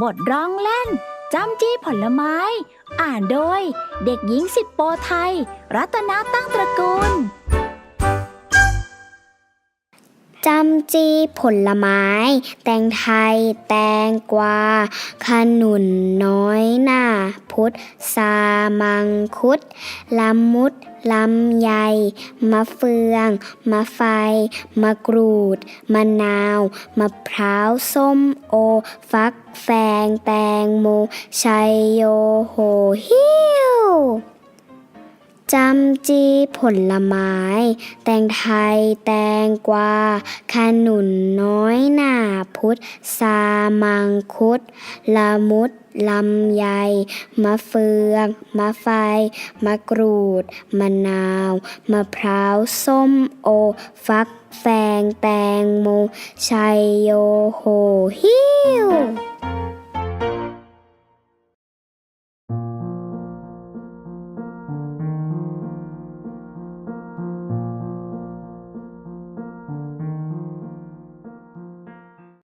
บทร้องเล่นจำจี้ผลไม้ อ่านโดย เด็กหญิงสิบโปไทย รัตนาตั้งตระกูล จำจีผลไม้ แตงไทย แตงกวาขนุนน้อยหน้า พุทธสามังคุดลำมุดลำไย มะเฟือง มะไฟ มะกรูด มะนาว มะพร้าว ส้มโอ ฟักแฟง แตงโม ชัยโยโหฮิว จำจีผลไม้ แตงไทย แตงกวาขนุนน้อยหน้าพุทธสามังคุดละมุดลำไย มะเฟือง มะไฟ มะกรูด มะนาว มะพร้าว ส้มโอ ฟักแฟง แตงโม ชัยโยโหฮิว